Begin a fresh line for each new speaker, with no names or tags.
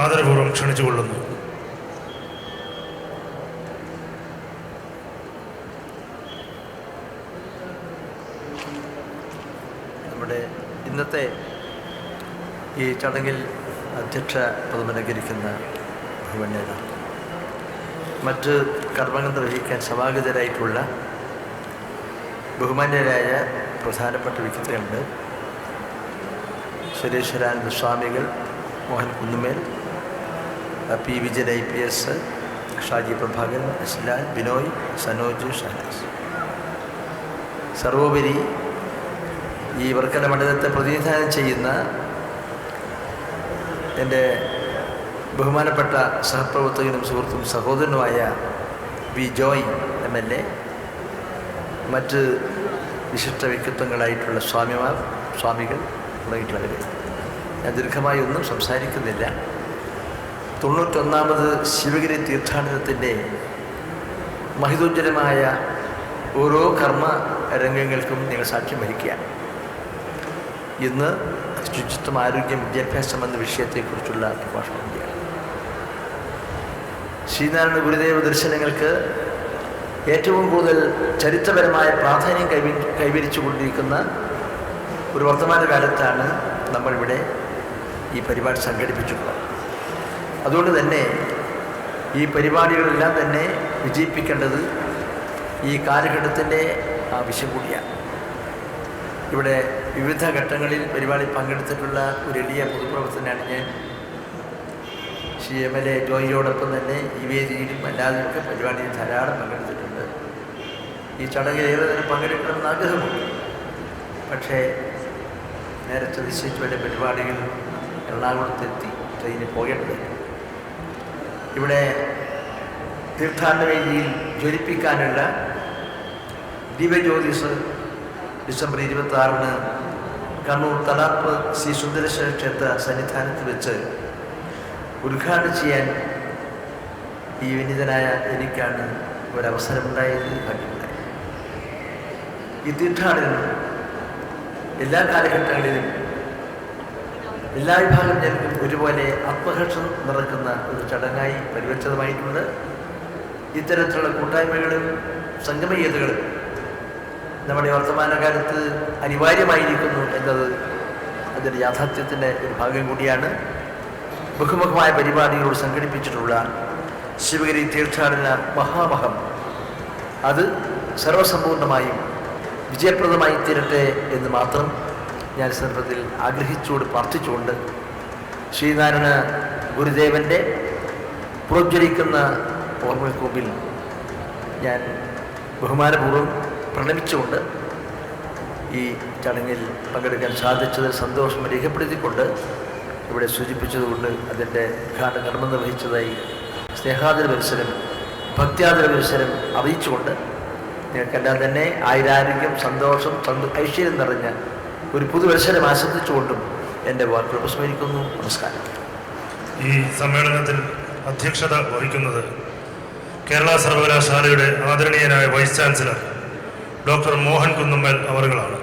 ആദരപൂർവം ക്ഷണിച്ചുകൊള്ളുന്നു.
നമ്മുടെ ഇന്നത്തെ ഈ ചടങ്ങിൽ അധ്യക്ഷ പദമലങ്കരിക്കുന്ന ഭവന്യത മറ്റ് കർമ്മങ്ങൾ നിർവഹിക്കാൻ സമാഗതരായിട്ടുള്ള ബഹുമാന്യരായ പ്രധാനപ്പെട്ട വ്യക്തികളുണ്ട്. സുരേശ്വരാനന്ദ സ്വാമികൾ Mohan Kunnumel P Vijayan I P S Shaji Prabhakaran ഇസ്ലാൻ Binoy Sanoj Shahnaz സർവോപരി ഈ വർക്കല മണ്ഡലത്തെ പ്രതിനിധാനം ചെയ്യുന്ന എന്റെ ബഹുമാനപ്പെട്ട സഹപ്രവർത്തകനും സുഹൃത്തും സഹോദരനുമായ V Joy M L A മറ്റ് വിശിഷ്ട വ്യക്തിത്വങ്ങളായിട്ടുള്ള സ്വാമിമാർ സ്വാമികൾ തുടങ്ങിയിട്ടുള്ളവർ. ഞാൻ ദീർഘമായി ഒന്നും സംസാരിക്കുന്നില്ല. തൊണ്ണൂറ്റൊന്നാമത് ശിവഗിരി തീർത്ഥാടനത്തിന്റെ മഹിതോജ്ജലമായ ഓരോ കർമ്മ രംഗങ്ങൾക്കും നിങ്ങൾ സാക്ഷ്യം വഹിക്കുകയാണ്. ഇന്ന് ശുചിത്വം ആരോഗ്യം വിദ്യാഭ്യാസം എന്ന വിഷയത്തെക്കുറിച്ചുള്ള പ്രഭാഷണം ചെയ്യുകയാണ് ശ്രീനാരായണ ഗുരുദേവ ദർശനങ്ങൾക്ക് ഏറ്റവും കൂടുതൽ ചരിത്രപരമായ പ്രാധാന്യം കൈവി കൈവരിച്ചു കൊണ്ടിരിക്കുന്ന ഒരു വർത്തമാന കാലത്താണ് നമ്മളിവിടെ ഈ പരിപാടി സംഘടിപ്പിച്ചിട്ടുള്ളത്. അതുകൊണ്ട് തന്നെ ഈ പരിപാടികളെല്ലാം തന്നെ വിജയിപ്പിക്കേണ്ടത് ഈ കാലഘട്ടത്തിന്റെ ആവശ്യം കൂടിയാണ്. ഇവിടെ വിവിധ ഘട്ടങ്ങളിൽ പരിപാടി പങ്കെടുത്തിട്ടുള്ള ഒരു എളിയ പൊതുപ്രവർത്തനാണ് ഞാൻ. ശ്രീ എം എൽ എ ജോയിയോടൊപ്പം തന്നെ ഈ വേദിയിലും അല്ലാതെയൊക്കെ പരിപാടിയിൽ ധാരാളം പങ്കെടുത്തിട്ടുണ്ട്. ഈ ചടങ്ങിൽ ഏറെ തന്നെ പങ്കെടുക്കണമെന്ന് ആഗ്രഹമുണ്ട്. പക്ഷേ നേരത്തെ നിശ്ചയിച്ചു വരെ പരിപാടികൾ എറണാകുളത്തെത്തി ട്രെയിനിൽ പോകേണ്ടത് ഇവിടെ തീർത്ഥാടന വേദിയിൽ ജ്വലിപ്പിക്കാനുള്ള ദിവ്യജ്യോതിസ് ഡിസംബർ ഇരുപത്തി ആറിന് കണ്ണൂർ തളാപ്പ് ശ്രീ സുന്ദരേശ്വര ക്ഷേത്ര സന്നിധാനത്ത് വെച്ച് ഉദ്ഘാടനം ചെയ്യാൻ ഈ വിനീതനായ എനിക്കാണ് ഒരവസരമുണ്ടായത് ഭാഗ്യമുണ്ടായി ഈ തീർത്ഥാടനം എല്ലാ കാലഘട്ടങ്ങളിലും എല്ലാ വിഭാഗം ജനങ്ങൾക്കും ഒരുപോലെ ആത്മഹർഷം നിറക്കുന്ന ഒരു ചടങ്ങായി പരിവർത്തിതമായിട്ടുണ്ട് ഇത്തരത്തിലുള്ള കൂട്ടായ്മകളും സംഗമീയതകളും നമ്മുടെ വർത്തമാനകാലത്ത് അനിവാര്യമായിരിക്കുന്നു എന്നത് അതിന്റെ യാഥാർത്ഥ്യത്തിന്റെ ഒരു ഭാഗം കൂടിയാണ്. ബഹുമുഖമായ പരിപാടികളോട് സംഘടിപ്പിച്ചിട്ടുള്ള ശിവഗിരി തീർത്ഥാടന മഹാമഹം. അത് സർവസമ്പൂർണമായും വിജയപ്രദമായി തീരട്ടെ എന്ന് മാത്രം ഞാൻ സന്ദർഭത്തിൽ ആഗ്രഹിച്ചുകൊണ്ട് പ്രാർത്ഥിച്ചുകൊണ്ട് ശ്രീനാരായണ ഗുരുദേവന്റെ പ്രോജ്വലിക്കുന്ന ഓർമ്മകൾക്ക് ഞാൻ ബഹുമാനപൂർവം പ്രണമിച്ചുകൊണ്ട് ഈ ചടങ്ങിൽ പങ്കെടുക്കാൻ സാധിച്ചത് സന്തോഷം രേഖപ്പെടുത്തിക്കൊണ്ട് ഇവിടെ സൂചിപ്പിച്ചതുകൊണ്ട് അതിന്റെ ഉദ്ഘാടന കർമ്മം നിർവഹിച്ചതായി സ്നേഹാദര പരിസരം ഭക്ത്യാദര പരിസരം അറിയിച്ചുകൊണ്ട് നിങ്ങൾക്കെല്ലാം തന്നെ ആയിരാരോഗ്യം സന്തോഷം സന്തോ ഐശ്വര്യം നിറഞ്ഞ ഒരു പുതുവത്സരം ആശംസിച്ചുകൊണ്ടും എന്റെ വാക്കുകൾ ഉപസ്മരിക്കുന്നു നമസ്കാരം.
ഈ സമ്മേളനത്തിൽ അധ്യക്ഷത വഹിക്കുന്നത് കേരള സർവകലാശാലയുടെ ആദരണീയനായ vice chancellor doctor Mohan Kunnummal അവറുകളാണ്.